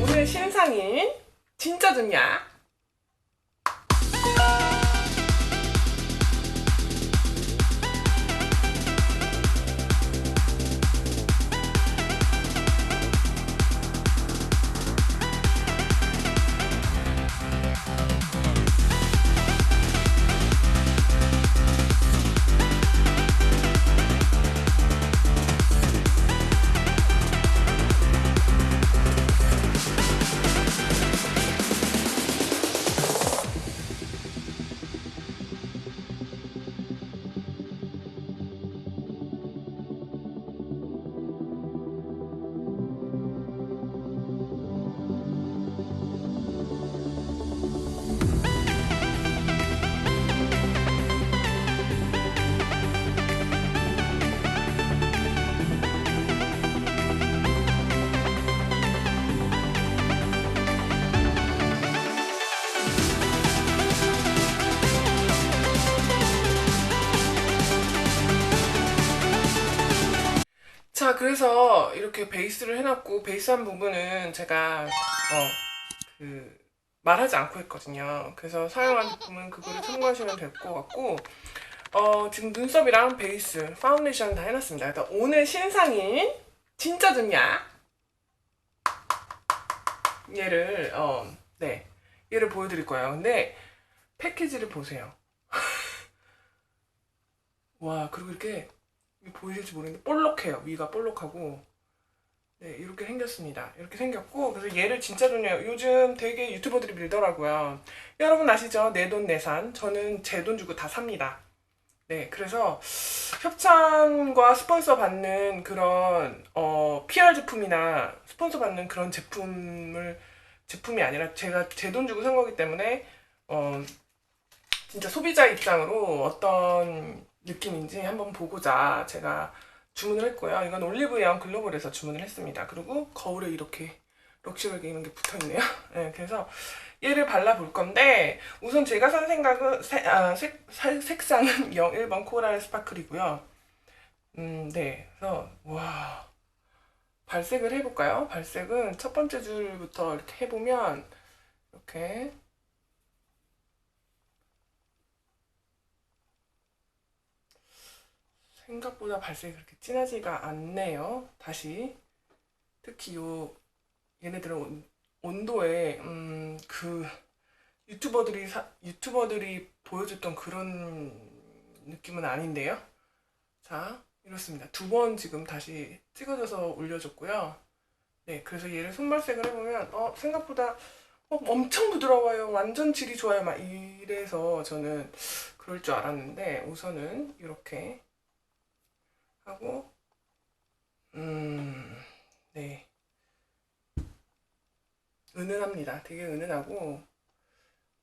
오늘 신상인 진짜 좋냐? 그래서 이렇게 베이스를 해놨고 베이스한 부분은 제가 어, 그 말하지 않고 했거든요. 그래서 사용한 제품은 그거를 참고하시면 될 것 같고 어, 지금 눈썹이랑 베이스, 파운데이션 다 해놨습니다. 일단 오늘 신상인 진짜 좋냐? 얘를 어, 네 얘를 보여드릴 거예요. 근데 패키지를 보세요. 와 그리고 이렇게 보이실지 모르겠는데 볼록해요. 위가 볼록하고 네 이렇게 생겼습니다. 이렇게 생겼고 그래서 얘를 진짜 좋네요. 요즘 되게 유튜버들이 밀더라고요. 여러분 아시죠? 내 돈 내산. 저는 제 돈 주고 다 삽니다. 네 그래서 협찬과 스폰서 받는 그런 어, PR 제품이나 스폰서 받는 그런 제품을 제품이 아니라 제가 제 돈 주고 산 거기 때문에 어, 진짜 소비자 입장으로 어떤 느낌인지 한번 보고자 제가 주문을 했고요. 이건 올리브영 글로벌에서 주문을 했습니다. 그리고 거울에 이렇게 럭셔리하게 이런 게 붙어 있네요. 네, 그래서 얘를 발라볼 건데 우선 제가 산 생각은 세- 아, 색, 살- 색상은 01번 코랄 스파클이고요. 음, 네. 그래서 와 발색을 해볼까요? 발색은 첫 번째 줄부터 이렇게 해보면 이렇게 생각보다 발색이 그렇게 진하지가 않네요. 다시 특히 요 얘네들은 온, 온도에 음, 그 유튜버들이 사, 유튜버들이 보여줬던 그런 느낌은 아닌데요. 자 이렇습니다. 두 번 지금 다시 찍어줘서 올려줬고요. 네, 그래서 얘를 손발색을 해보면 어 생각보다 어, 엄청 부드러워요. 완전 질이 좋아요. 막 이래서 저는 그럴 줄 알았는데 우선은 이렇게 하고 음, 네. 은은합니다. 되게 은은하고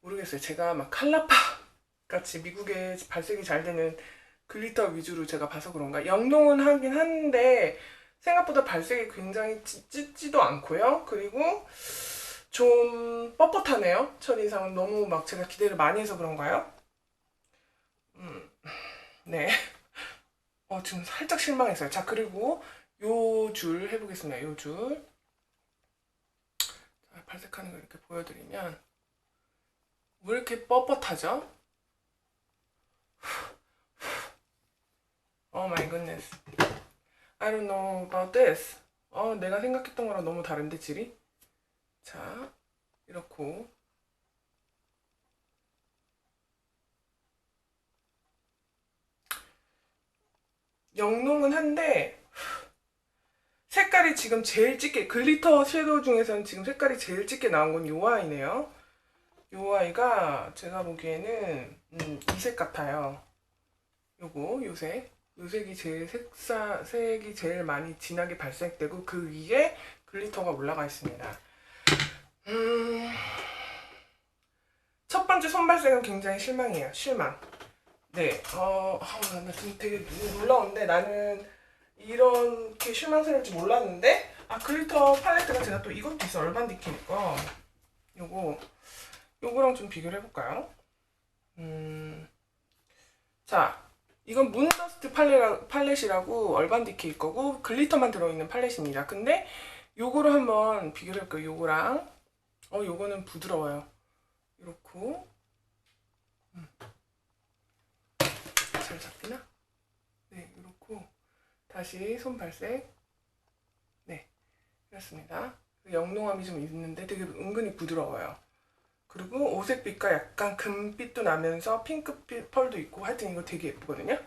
모르겠어요. 제가 막 칼라파 같이 미국에 발색이 잘 되는 글리터 위주로 제가 봐서 그런가 영롱은 하긴 한데 생각보다 발색이 굉장히 찌- 찢지도 않고요. 그리고 좀 뻣뻣하네요. 첫인상은 너무 막 제가 기대를 많이 해서 그런가요? 음, 네. 어, 지금 살짝 실망했어요. 자, 그리고 요 줄 해보겠습니다. 요 줄. 자, 발색하는 걸 이렇게 보여드리면 왜 이렇게 뻣뻣하죠? Oh my goodness. I don't know about this. 어, 내가 생각했던 거랑 너무 다른데, 질이? 자, 이렇고. 영롱은 한데, 색깔이 지금 제일 짙게, 글리터 섀도우 중에서는 지금 색깔이 제일 짙게 나온 건요 아이네요. 요 아이가 제가 보기에는, 음, 이색 같아요. 요거, 요 색. 요 색이 제일 색사, 색이 제일 많이 진하게 발색되고, 그 위에 글리터가 올라가 있습니다. 음, 첫 번째 손발색은 굉장히 실망이에요. 실망. 네, 어, 아, 나 지금 되게 놀라운데 나는 이렇게 실망스러울 줄 몰랐는데 아 글리터 팔레트가 제가 또 이것도 있어 얼반 디킴 거 요거 요거랑 좀 비교를 해볼까요? 음, 자, 이건 문더스트 팔레라, 팔렛이라고 얼반 디케이 거고 글리터만 들어있는 팔렛입니다. 근데 요거를 한번 비교를 해볼게요. 요거랑 어 요거는 부드러워요. 이렇고 음. 잘 잡히나? 네, 이렇고 다시 손발색 네, 이렇습니다. 영롱함이 좀 있는데 되게 은근히 부드러워요. 그리고 오색빛과 약간 금빛도 나면서 핑크빛 펄도 있고 하여튼 이거 되게 예쁘거든요.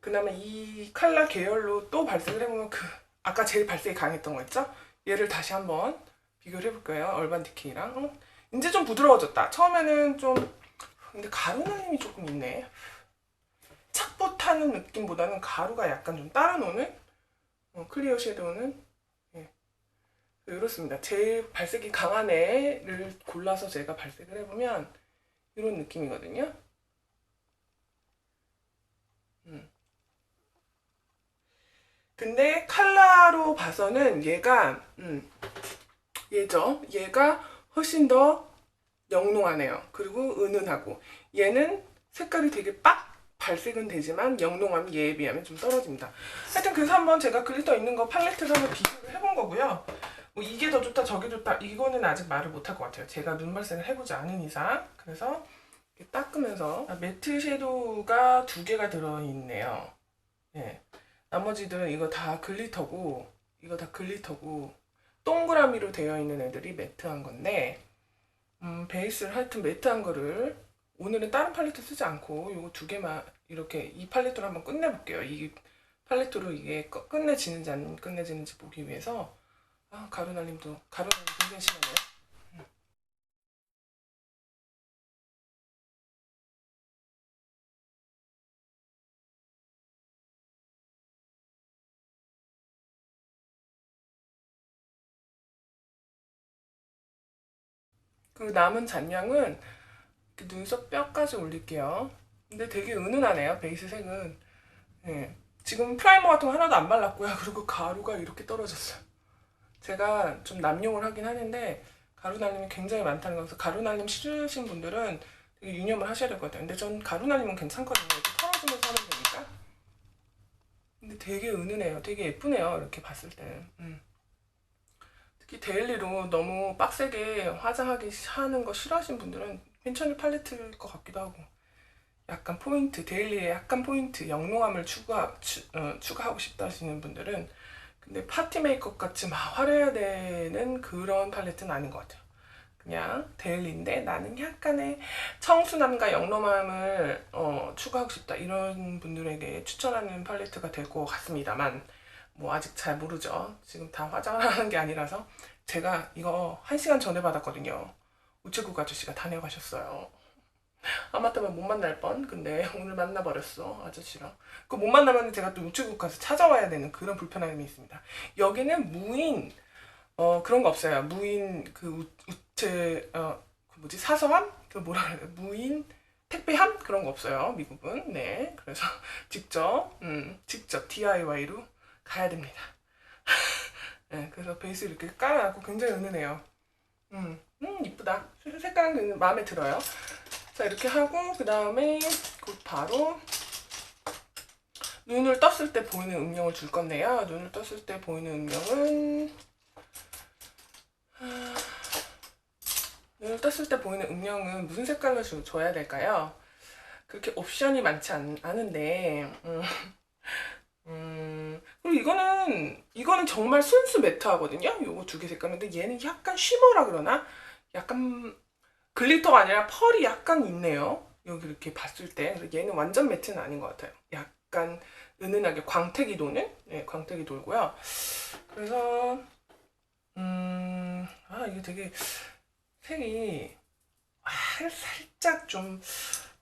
그다음에 이 컬러 계열로 또 발색을 해보면 그 아까 제일 발색이 강했던 거 있죠? 얘를 다시 한번 비교를 해볼 거예요. 얼반 디케이랑 어? 이제 좀 부드러워졌다. 처음에는 좀 근데 가루 날림이 조금 있네. 착붙 타는 느낌보다는 가루가 약간 좀 따라 노는 어, 클리어 섀도우는 예. 이렇습니다. 제일 발색이 강한 애를 골라서 제가 발색을 해보면 이런 느낌이거든요. 음. 근데 칼라로 봐서는 얘가 음, 얘죠. 얘가 훨씬 더 영롱하네요. 그리고 은은하고 얘는 색깔이 되게 빡 발색은 되지만 영롱함이 얘에 비하면 좀 떨어집니다. 하여튼 그래서 한번 제가 글리터 있는 거 팔레트를 한번 비교를 해본 거고요. 뭐 이게 더 좋다 저게 좋다 이거는 아직 말을 못 할 것 같아요. 제가 눈 발색을 해보지 않은 이상 그래서 닦으면서 아, 매트 섀도우가 두 개가 들어있네요. 예. 나머지들은 이거 다 글리터고 이거 다 글리터고 동그라미로 되어 있는 애들이 매트한 건데 음, 베이스를 하여튼 매트한 거를 오늘은 다른 팔레트 쓰지 않고 이거 두 개만 이렇게 이 팔레트로 한번 끝내볼게요. 이 팔레트로 이게 꺼- 끝내지는지 안 끝내지는지 보기 위해서 아 가루 날림도 가루 날림 굉장히 심하네요. 음. 그 남은 잔량은 눈썹 뼈까지 올릴게요. 근데 되게 은은하네요. 베이스 색은. 예. 지금 프라이머 같은 거 하나도 안 발랐고요. 그리고 가루가 이렇게 떨어졌어요. 제가 좀 남용을 하긴 하는데 가루 날림이 굉장히 많다는 거라서 가루 날림 싫으신 분들은 되게 유념을 하셔야 될 것 같아요. 근데 전 가루 날림은 괜찮거든요. 이렇게 털어주면서 하면 되니까. 근데 되게 은은해요. 되게 예쁘네요. 이렇게 봤을 때는. 음. 특히 데일리로 너무 빡세게 화장하기 하는 거 싫어하시는 분들은 괜찮은 팔레트일 것 같기도 하고 약간 포인트 데일리에 약간 포인트 영롱함을 추가 추, 어, 추가하고 싶다 하시는 분들은 근데 파티 메이크업 같이 막 화려해야 되는 그런 팔레트는 아닌 것 같아요. 그냥 데일리인데 나는 약간의 청순함과 영롱함을 어, 추가하고 싶다 이런 분들에게 추천하는 팔레트가 될 것 같습니다만 뭐 아직 잘 모르죠. 지금 다 화장을 하는 게 아니라서 제가 이거 한 시간 전에 받았거든요. 우체국 아저씨가 다녀가셨어요. 아마따면 못 만날 뻔. 근데 오늘 만나버렸어 아저씨랑. 그 못 만나면 제가 또 우체국 가서 찾아와야 되는 그런 불편함이 있습니다. 여기는 무인 어 그런 거 없어요. 무인 그 우, 우체 어 그 뭐지 사서함 그 뭐라 그래 무인 택배함 그런 거 없어요. 미국은 네 그래서 직접 음 직접 DIY로 가야 됩니다. 네, 그래서 베이스 이렇게 깔아놨고 굉장히 은은해요. 음, 음 이쁘다. 색- 색깔은 마음에 들어요. 자 이렇게 하고 그 다음에 곧 바로 눈을 떴을 때 보이는 음영을 줄 건데요. 눈을 떴을 때 보이는 음영은 아, 눈을 떴을 때 보이는 음영은 무슨 색깔로 줘- 줘야 될까요? 그렇게 옵션이 많지 않, 않은데 음, 음, 그리고 이거는 이거는 정말 순수 매트하거든요. 요거 두 개 색깔인데 얘는 약간 쉬머라 그러나 약간 글리터가 아니라 펄이 약간 있네요. 여기 이렇게 봤을 때 얘는 완전 매트는 아닌 것 같아요. 약간 은은하게 광택이 도는 네, 광택이 돌고요. 그래서 음, 아 이게 되게 색이 아, 살짝 좀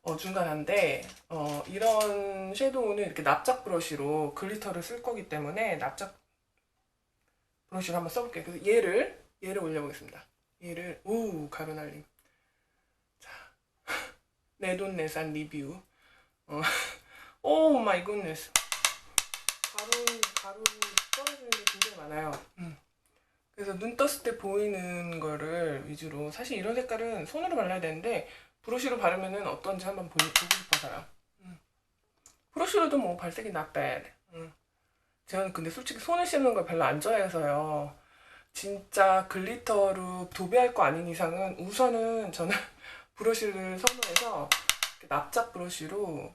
어중간한데 어, 이런 섀도우는 이렇게 납작 브러쉬로 글리터를 쓸 거기 때문에 납작 브러쉬로 한번 써볼게요. 그래서 얘를 얘를 올려보겠습니다. 얘를 오 가루 날림. 자, 내돈내산 리뷰. 어, 오 마이 굿네스. 가루 가루 떨어지는 게 굉장히 많아요. 음. 그래서 눈 떴을 때 보이는 거를 위주로 사실 이런 색깔은 손으로 발라야 되는데 브러쉬로 바르면은 어떤지 한번 보, 보고 싶어서요. 음. 브러쉬로도 뭐 발색이 bad. 음. 저는 근데 솔직히 손을 씻는 걸 별로 안 좋아해서요. 진짜 글리터로 도배할 거 아닌 이상은 우선은 저는 브러쉬를 선호해서 납작 브러쉬로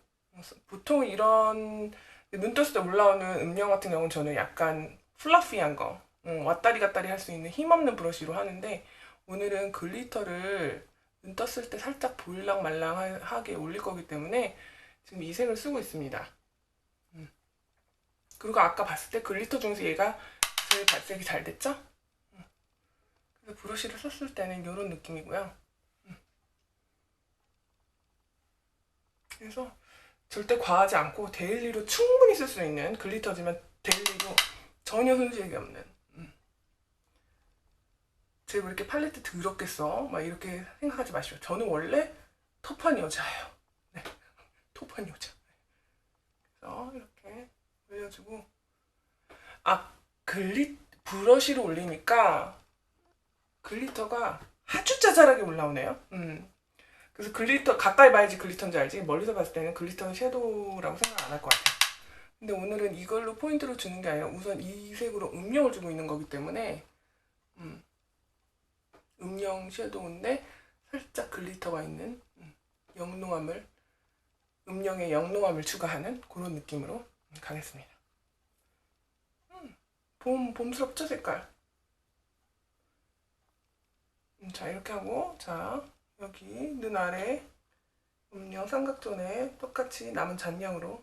보통 이런 눈 떴을 때 올라오는 음영 같은 경우는 저는 약간 플러피한 거 음, 왔다리 갔다리 할 수 있는 힘없는 브러쉬로 하는데 오늘은 글리터를 눈 떴을 때 살짝 보일랑 말랑하게 올릴 거기 때문에 지금 이 색을 쓰고 있습니다. 음. 그리고 아까 봤을 때 글리터 중에서 얘가 제일 발색이 잘 됐죠? 음. 그래서 브러쉬를 썼을 때는 이런 느낌이고요. 그래서 절대 과하지 않고 데일리로 충분히 쓸 수 있는 글리터지만 데일리로 전혀 손색이 없는 음. 제가 왜 이렇게 팔레트 더럽게 써? 막 이렇게 생각하지 마시고 저는 원래 터프한 여자예요 네. 터프한 여자 그래서 이렇게 올려주고 아 글리 브러쉬로 올리니까 글리터가 아주 짜잘하게 올라오네요 음. 그래서 글리터 가까이 봐야지 글리터인지 알지 멀리서 봤을 때는 글리터는 섀도우라고 생각 안 할 것 같아. 근데 오늘은 이걸로 포인트를 주는 게 아니라 우선 이 색으로 음영을 주고 있는 거기 때문에 음, 음영 섀도우인데 살짝 글리터가 있는 음, 영롱함을 음영의 영롱함을 추가하는 그런 느낌으로 가겠습니다. 음, 봄 봄스럽죠 색깔. 음, 자 이렇게 하고 자 여기 눈 아래 음영 삼각존에 똑같이 남은 잔량으로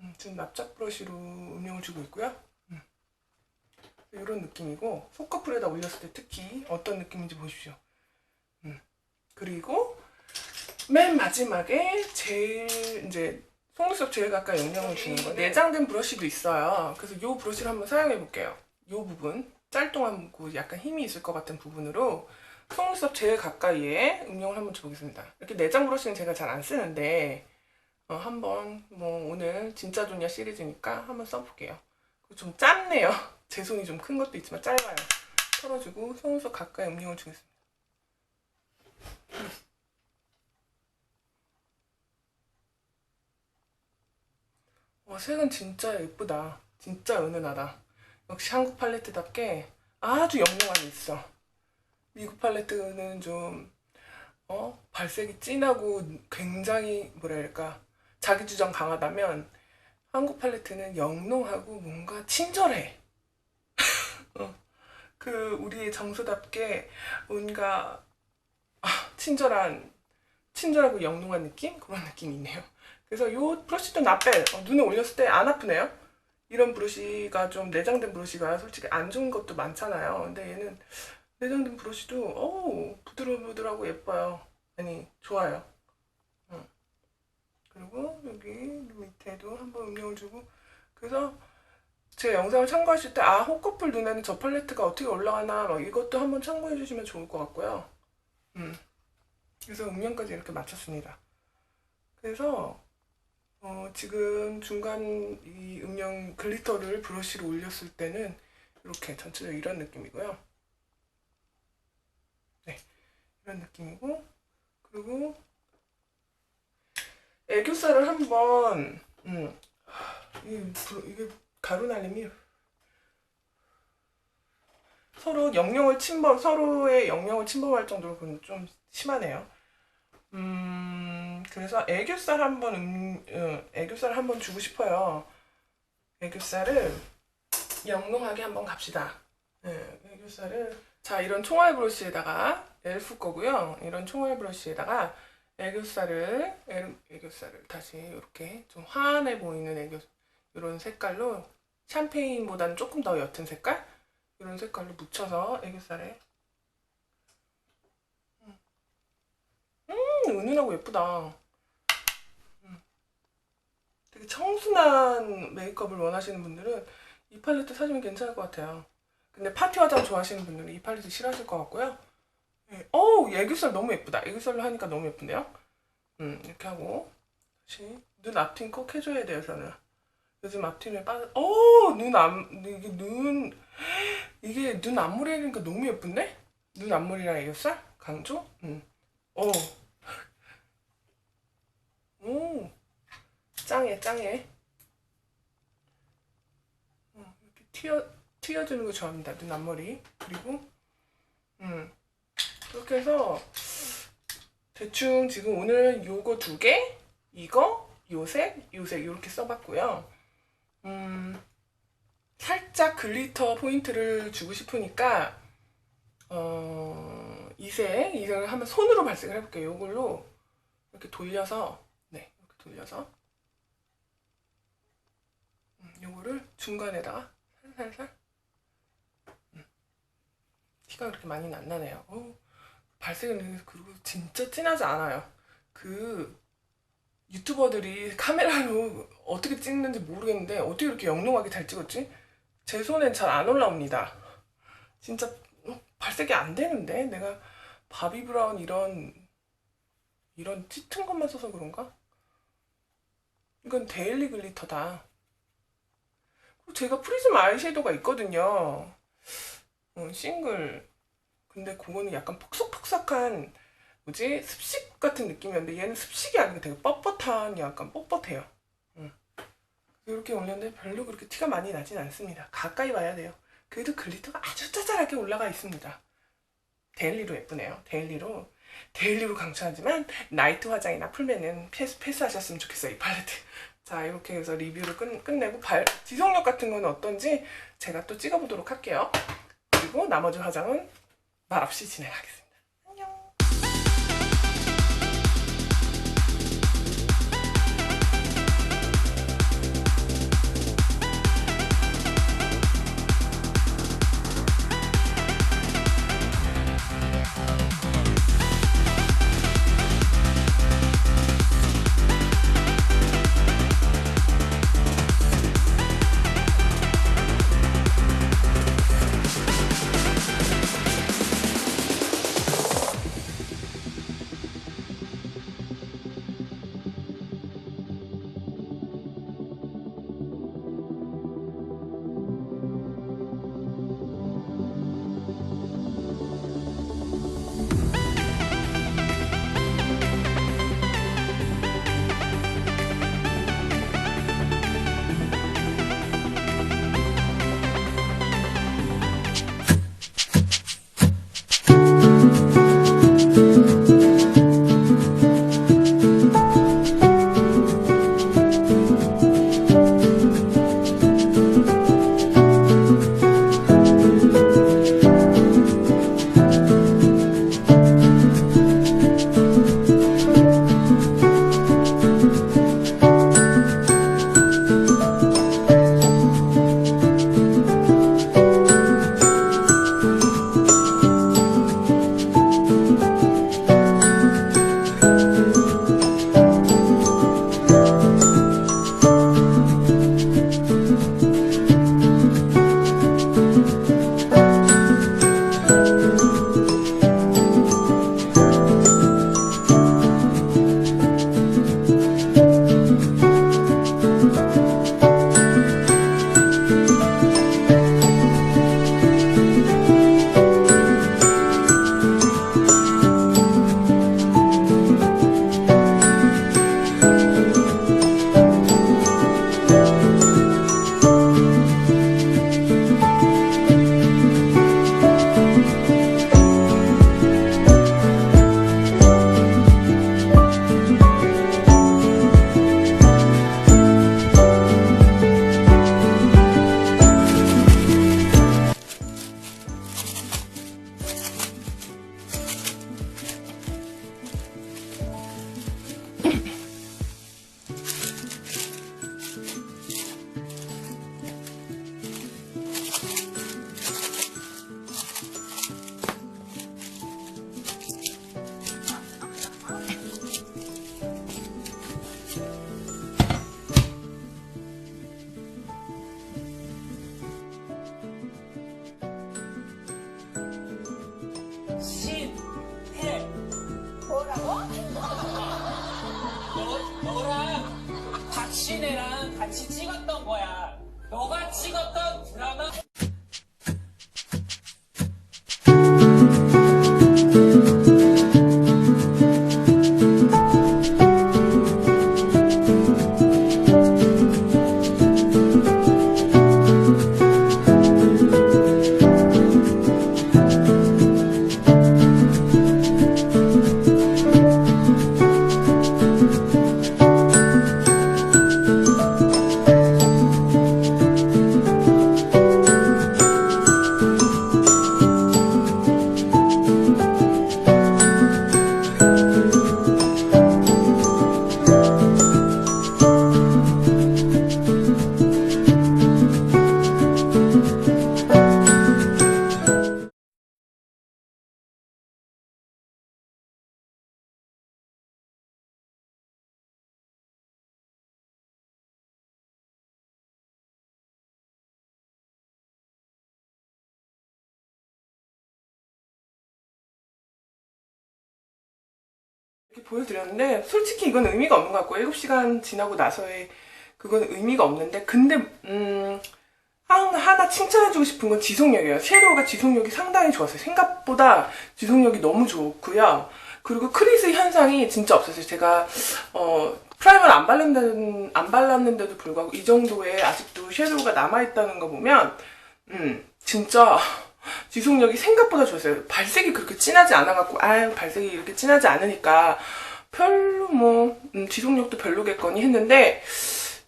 음, 지금 납작 브러쉬로 음영을 주고 있고요. 음. 이런 느낌이고 속꺼풀에다 올렸을 때 특히 어떤 느낌인지 보십시오. 음. 그리고 맨 마지막에 제일 이제 속눈썹 제일 가까이 영향을 주는 거 내장된 브러쉬도 있어요. 그래서 이 브러쉬를 한번 사용해 볼게요. 이 부분 짤뚱한 그 약간 힘이 있을 것 같은 부분으로 속눈썹 제일 가까이에 음영을 한번 줘보겠습니다. 이렇게 내장 브러쉬는 제가 잘 안 쓰는데 어, 한번 뭐 오늘 진짜 좋냐 시리즈니까 한번 써볼게요. 좀 짧네요. 제 손이 좀 큰 것도 있지만 짧아요. 털어주고 속눈썹 가까이 음영을 주겠습니다. 와 색은 진짜 예쁘다. 진짜 은은하다. 역시 한국 팔레트답게 아주 영롱함이 있어. 미국 팔레트는 좀 어? 발색이 진하고 굉장히 뭐랄까 자기 주장 강하다면 한국 팔레트는 영롱하고 뭔가 친절해. 어. 그 우리의 정서답게 뭔가 아, 친절한 친절하고 영롱한 느낌 그런 느낌이 있네요. 그래서 이 브러쉬도 나빼 어, 눈에 올렸을 때 안 아프네요. 이런 브러쉬가 좀 내장된 브러쉬가 솔직히 안 좋은 것도 많잖아요. 근데 얘는 내장된 브러쉬도 어우 부들부들하고 예뻐요. 아니 좋아요. 응. 그리고 여기 밑에도 한번 음영을 주고 그래서 제 영상을 참고하실 때 아 호커풀 눈에는 저 팔레트가 어떻게 올라가나 막 이것도 한번 참고해 주시면 좋을 것 같고요. 음. 그래서 음영까지 이렇게 맞췄습니다. 그래서 어, 지금 중간 이 음영 글리터를 브러쉬로 올렸을 때는 이렇게 전체적으로 이런 느낌이고요. 네, 이런 느낌이고 그리고 애교살을 한번 음, 이게, 이게 가루 날림이 서로 영역을 침범 서로의 영역을 침범할 정도로 좀 심하네요. 음 그래서 애교살 한번 음, 음, 애교살 한번 주고 싶어요. 애교살을 영롱하게 한번 갑시다. 네, 애교살을 자 이런 총알 브러쉬에다가 엘프 거고요. 이런 총알 브러쉬에다가 애교살을 애 교살을 다시 이렇게 좀 환해 보이는 애교 이런 색깔로 샴페인보다는 조금 더 옅은 색깔 이런 색깔로 묻혀서 애교살에 음, 은은하고 예쁘다. 음. 되게 청순한 메이크업을 원하시는 분들은 이 팔레트 사시면 괜찮을 것 같아요. 근데 파티 화장 좋아하시는 분들은 이 팔레트 싫어하실 것 같고요. 네. 어우, 애교살 너무 예쁘다. 애교살로 하니까 너무 예쁜데요? 음, 이렇게 하고 다시 눈 앞팀 꼭 해줘야 돼요, 저는. 요즘 앞팀에 빠져. 어, 눈 앞, 이게 눈 이게 눈 앞머리 하니까 너무 예쁜데? 눈 앞머리랑 애교살? 강조? 응. 어. 오. 짱해, 짱해. 어, 이렇게 튀어, 튀어주는 거 좋아합니다. 눈 앞머리. 그리고, 음. 그렇게 해서, 대충 지금 오늘 요거 두 개, 이거, 요색, 요색, 요렇게 써봤고요. 음, 살짝 글리터 포인트를 주고 싶으니까, 어, 이색, 이색을 한번 손으로 발색을 해볼게요. 요걸로 이렇게 돌려서, 네, 이렇게 돌려서, 음, 요거를 중간에다가 살살살, 음, 티가 그렇게 많이는 안 나네요. 어, 발색은 그리고 진짜 진하지 않아요. 그 유튜버들이 카메라로 어떻게 찍는지 모르겠는데 어떻게 이렇게 영롱하게 잘 찍었지? 제 손엔 잘 안 올라옵니다. 진짜 어, 발색이 안 되는데 내가 바비 브라운 이런 이런 짙은 것만 써서 그런가? 이건 데일리 글리터다. 제가 프리즘 아이섀도우가 있거든요. 어, 싱글. 근데 그거는 약간 폭삭폭삭한 뭐지 습식 같은 느낌이었는데 얘는 습식이 아니고 되게 뻣뻣한 약간 뻣뻣해요. 응. 이렇게 올렸는데 별로 그렇게 티가 많이 나진 않습니다. 가까이 봐야 돼요. 그래도 글리터가 아주 짜잘하게 올라가 있습니다. 데일리로 예쁘네요. 데일리로 데일리로 강추하지만 나이트 화장이나 풀면은 패스, 패스하셨으면 좋겠어요. 이 팔레트. 자 이렇게 해서 리뷰를 끝, 끝내고 발, 지속력 같은 건 어떤지 제가 또 찍어보도록 할게요. 그리고 나머지 화장은 말없이 진행하겠습니다. 이렇게 보여드렸는데 솔직히 이건 의미가 없는 것 같고 7시간 지나고 나서의 그건 의미가 없는데 근데 음 한- 하나 칭찬해주고 싶은 건 지속력이에요. 섀도우가 지속력이 상당히 좋았어요. 생각보다 지속력이 너무 좋고요. 그리고 크리스 현상이 진짜 없었어요. 제가 어 프라이머를 안 발랐는 안 발랐는데도 불구하고 이 정도의 아직도 섀도우가 남아 있다는 거 보면 음 진짜 지속력이 생각보다 좋았어요. 발색이 그렇게 진하지 않아갖고 아유 발색이 이렇게 진하지 않으니까 별로 뭐 음, 지속력도 별로겠거니 했는데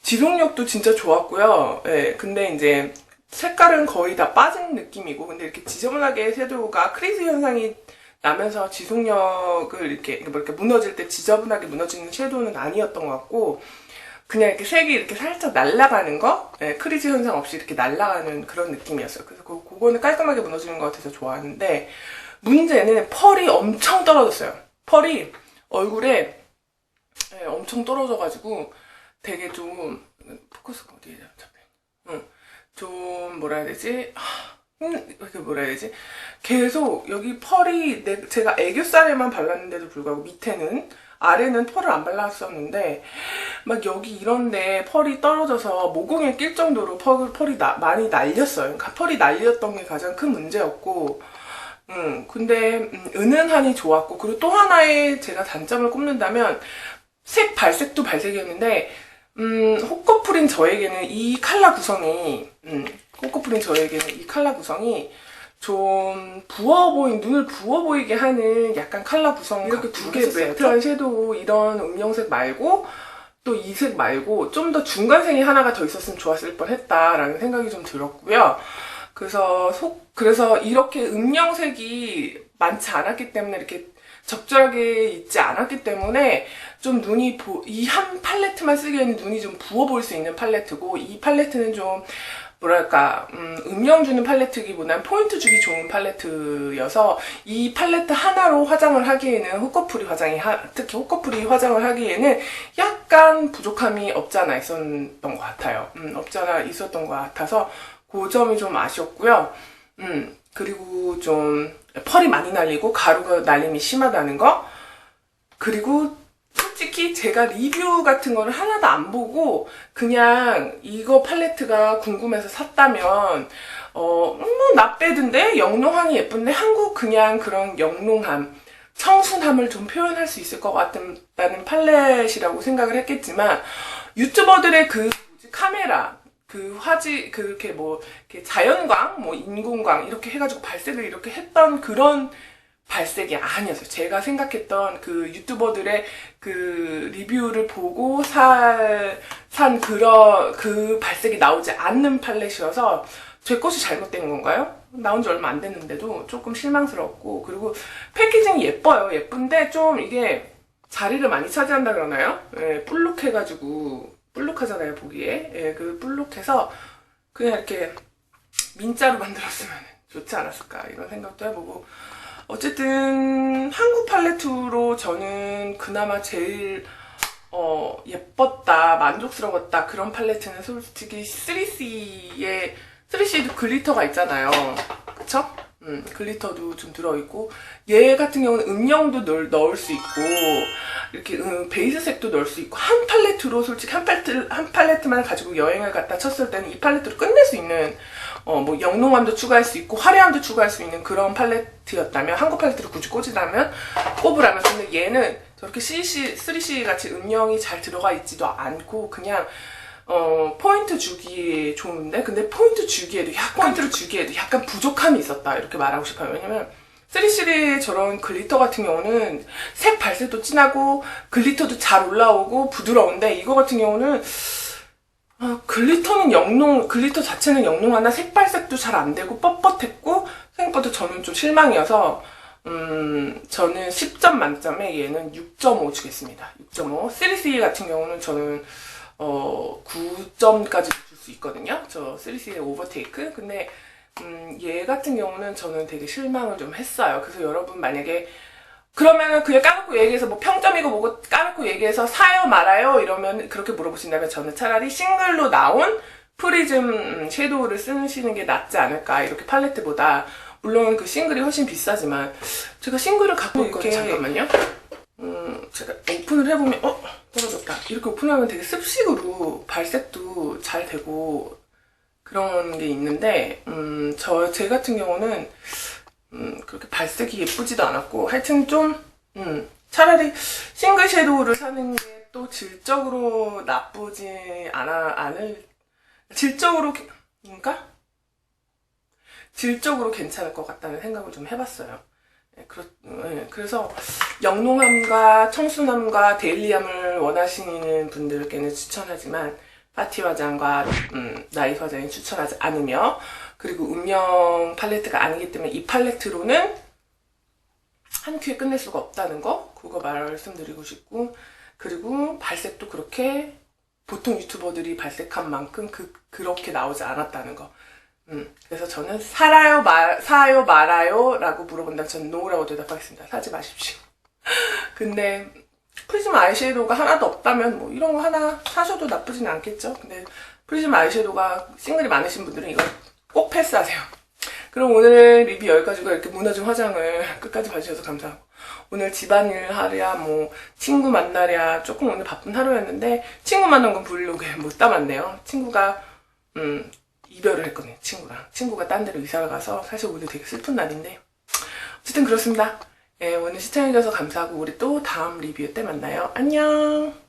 지속력도 진짜 좋았고요. 예, 근데 이제 색깔은 거의 다 빠진 느낌이고, 근데 이렇게 지저분하게 섀도우가 크리즈 현상이 나면서 지속력을 이렇게, 뭐 이렇게 무너질 때 지저분하게 무너지는 섀도우는 아니었던 것 같고, 그냥 이렇게 색이 이렇게 살짝 날아가는 거? 예, 크리즈 현상 없이 이렇게 날아가는 그런 느낌이었어요. 그래서 그, 그거는 깔끔하게 무너지는 것 같아서 좋아하는데, 문제는 펄이 엄청 떨어졌어요. 펄이 얼굴에 예, 엄청 떨어져가지고, 되게 좀 포커스가 어디에 잡혀? 응, 좀 뭐라 해야 되지? 하, 음, 이렇게 뭐라 해야 되지? 계속 여기 펄이 내, 제가 애교살에만 발랐는데도 불구하고 밑에는 아래는 펄을 안 발랐었는데 막 여기 이런데 펄이 떨어져서 모공에 낄 정도로 펄, 펄이 나- 많이 날렸어요. 그러니까 펄이 날렸던 게 가장 큰 문제였고 음, 근데 음, 은은하니 좋았고 그리고 또 하나의 제가 단점을 꼽는다면 색 발색도 발색이었는데 음, 호커풀인 저에게는 이 칼라 구성이, 음, 호커풀인 저에게는 이 칼라 구성이 좀 부어 보인, 눈을 부어 보이게 하는 약간 칼라 구성. 이렇게 두 개 매트한 섀도우, 이런 음영색 말고, 또 이 색 말고, 좀 더 중간색이 하나가 더 있었으면 좋았을 뻔 했다라는 생각이 좀 들었고요. 그래서 속, 그래서 이렇게 음영색이 많지 않았기 때문에 이렇게 적절하게 있지 않았기 때문에 좀 눈이 이 한 팔레트만 쓰기에는 눈이 좀 부어 보일 수 있는 팔레트고 이 팔레트는 좀 뭐랄까 음, 음영 주는 팔레트기보다는 포인트 주기 좋은 팔레트여서 이 팔레트 하나로 화장을 하기에는 호커풀이 화장이 하- 특히 호커풀이 화장을 하기에는 약간 부족함이 없지 않아 있었던 것 같아요. 음, 없지 않아 있었던 것 같아서 그 점이 좀 아쉬웠고요. 음, 그리고 좀 펄이 많이 날리고 가루가 날림이 심하다는 거. 그리고 솔직히 제가 리뷰 같은 거를 하나도 안 보고 그냥 이거 팔레트가 궁금해서 샀다면 어, 음, 뭐 나빼든데? 영롱하니 예쁜데? 한국 그냥 그런 영롱함 청순함을 좀 표현할 수 있을 것 같다는 팔렛이라고 생각을 했겠지만 유튜버들의 그 카메라 그 화질 그렇게 뭐 이렇게 자연광 뭐 인공광 이렇게 해가지고 발색을 이렇게 했던 그런 발색이 아니었어요. 제가 생각했던 그 유튜버들의 그 리뷰를 보고 살, 산 그런, 그 발색이 나오지 않는 팔렛이어서 제 것이 잘못된 건가요? 나온 지 얼마 안 됐는데도 조금 실망스럽고, 그리고 패키징이 예뻐요. 예쁜데 좀 이게 자리를 많이 차지한다 그러나요? 예, 볼록해가지고, 볼록하잖아요, 보기에. 예, 그 볼록해서 그냥 이렇게 민자로 만들었으면 좋지 않았을까, 이런 생각도 해보고, 어쨌든 한국 팔레트로 저는 그나마 제일 어, 예뻤다, 만족스러웠다 그런 팔레트는 솔직히 3C의 3C도 글리터가 있잖아요. 그쵸? 음, 글리터도 좀 들어있고 얘 같은 경우는 음영도 넣을, 넣을 수 있고 이렇게 음, 베이스색도 넣을 수 있고 한 팔레트로 솔직히 한 팔레트 한 팔레트만 가지고 여행을 갔다 쳤을 때는 이 팔레트로 끝낼 수 있는 어, 뭐 영롱함도 추가할 수 있고 화려함도 추가할 수 있는 그런 팔레트였다면 한국 팔레트를 굳이 꽂으라면 꼽으라면 근데 얘는 저렇게 CC, 3C 같이 음영이 잘 들어가 있지도 않고 그냥 어, 포인트 주기에 좋은데? 근데 포인트 주기에도 약간 포인트를 주기에도 약간 부족함이 있었다. 이렇게 말하고 싶어요. 왜냐면 3C의 저런 글리터 같은 경우는 색 발색도 진하고 글리터도 잘 올라오고 부드러운데 이거 같은 경우는 아, 글리터는 영롱, 글리터 자체는 영롱하나 색발색도 잘 안 되고 뻣뻣했고 생각보다 저는 좀 실망이어서 음, 저는 10점 만점에 얘는 6.5 주겠습니다. 6.5. 3C 같은 경우는 저는 어, 9점까지 줄 수 있거든요. 저 3C의 오버테이크. 근데 음, 얘 같은 경우는 저는 되게 실망을 좀 했어요. 그래서 여러분 만약에 그러면은 그냥 까놓고 얘기해서 뭐 평점이고 뭐고 까놓고 얘기해서 사요 말아요 이러면 그렇게 물어보신다면 저는 차라리 싱글로 나온 프리즘 음, 섀도우를 쓰시는 게 낫지 않을까 이렇게 팔레트보다. 물론 그 싱글이 훨씬 비싸지만 제가 싱글을 갖고 있거든요 잠깐만요. 음, 제가 오픈을 해보면 어 떨어졌다. 이렇게 오픈하면 되게 습식으로 발색도 잘 되고 그런 게 있는데 음, 저 제 같은 경우는 음, 그렇게 발색이 예쁘지도 않았고 하여튼 좀 음, 차라리 싱글 섀도우를 사는 게 또 질적으로 나쁘지 않아 않을 질적으로 인가 질적으로 괜찮을 것 같다는 생각을 좀 해봤어요. 네, 그렇, 네, 그래서 영롱함과 청순함과 데일리함을 원하시는 분들께는 추천하지만 파티 화장과 음, 나이 화장이 추천하지 않으며 그리고 운명 팔레트가 아니기 때문에 이 팔레트로는 한 큐에 끝낼 수가 없다는 거 그거 말씀드리고 싶고 그리고 발색도 그렇게 보통 유튜버들이 발색한 만큼 그, 그렇게 나오지 않았다는 거 음, 그래서 저는 살아요, 말, 사요, 말아요? 라고 물어본다면 저는 노라고 대답하겠습니다. 사지 마십시오. 근데 프리즘 아이섀도우가 하나도 없다면 뭐 이런 거 하나 사셔도 나쁘진 않겠죠? 근데 프리즘 아이섀도우가 싱글이 많으신 분들은 이거 꼭 패스하세요. 그럼 오늘 리뷰 여기까지고 이렇게 무너진 화장을 끝까지 봐주셔서 감사하고 오늘 집안일 하랴 뭐 친구 만나랴 조금 오늘 바쁜 하루였는데 친구 만난 건 브이로그에 못 담았네요. 친구가 음 이별을 했거든요, 친구랑. 친구가 딴 데로 이사를 가서 사실 오늘 되게 슬픈 날인데. 어쨌든 그렇습니다. 예, 오늘 시청해주셔서 감사하고 우리 또 다음 리뷰 때 만나요. 안녕!